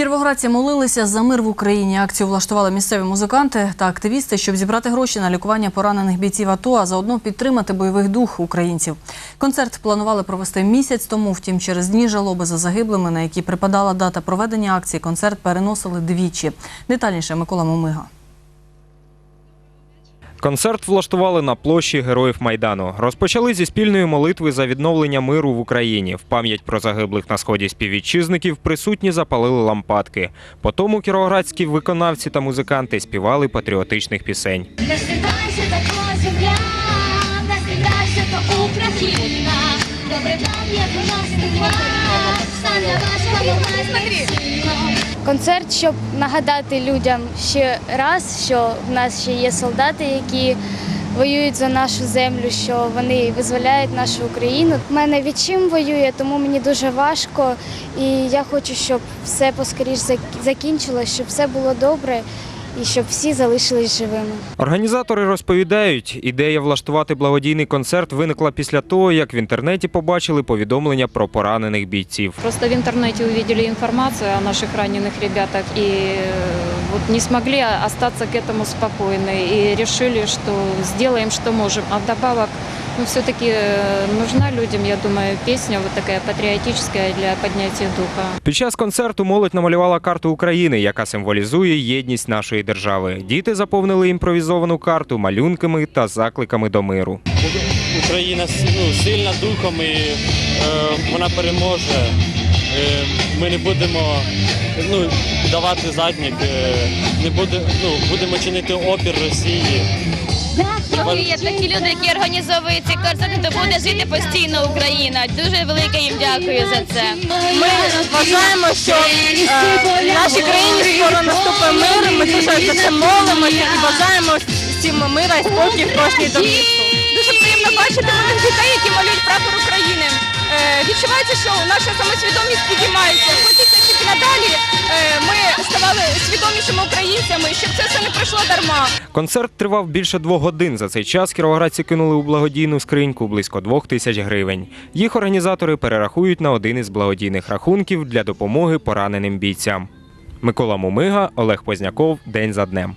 Кіровоградці молилися за мир в Україні. Акцію влаштували місцеві музиканти та активісти, щоб зібрати гроші на лікування поранених бійців АТО, а заодно підтримати бойових дух українців. Концерт планували провести місяць тому. Втім, через дні жалоби за загиблими, на які припадала дата проведення акції, концерт переносили двічі. Детальніше Микола Мумига. Концерт влаштували на площі Героїв Майдану. Розпочали зі спільної молитви за відновлення миру в Україні. В пам'ять про загиблих на сході співвітчизників присутні запалили лампадки. Потому кіровоградські виконавці та музиканти співали патріотичних пісень. Земля, Україна. Добре як у нас Концерт, щоб нагадати людям ще раз, що в нас ще є солдати, які воюють за нашу землю, що вони визволяють нашу Україну. У мене відчим воює, тому мені дуже важко. І я хочу, щоб все поскоріш зак- закінчилось, щоб все було добре і щоб всі залишились живими. Організатори розповідають, ідея влаштувати благодійний концерт виникла після того, як в інтернеті побачили повідомлення про поранених бійців. Просто в интернете увидели информацию о наших раненых ребятах и э, вот не смогли остаться к этому спокойны и решили, что сделаем, что можем. А вдобавок, ну, все-таки нужна людям, я думаю, песня вот такая патриотическая для поднятия духа. Під час концерту молодь намалювала карту України, яка символізує єдність нашої держави. Діти заповнили імпровізовану карту малюнками та закликами до миру. Україна ну, сильна духом і е, вона переможе. Е, ми не будемо ну, давати заднік, е, не буде, ну, будемо чинити опір Росії. Поки є такі люди, які організовують ці концерти, то буде жити постійно Україна. Дуже велике їм дякую за це. Ми вважаємо, що е, в нашій країні скоро наступить мир. Ми дуже за це молимося і бажаємо всім мира і спокій в кожній домівці. Дуже приємно бачити молодих дітей, які малюють прапор України. Е, відчувається, що наша самосвідомість підіймається. Хочеться, щоб надалі е, свідомішими щоб це все не пройшло дарма. Концерт тривав більше двох годин. За цей час кіровоградці кинули у благодійну скриньку близько двох тисяч гривень. Їх організатори перерахують на один із благодійних рахунків для допомоги пораненим бійцям. Микола Мумига, Олег Позняков. День за днем.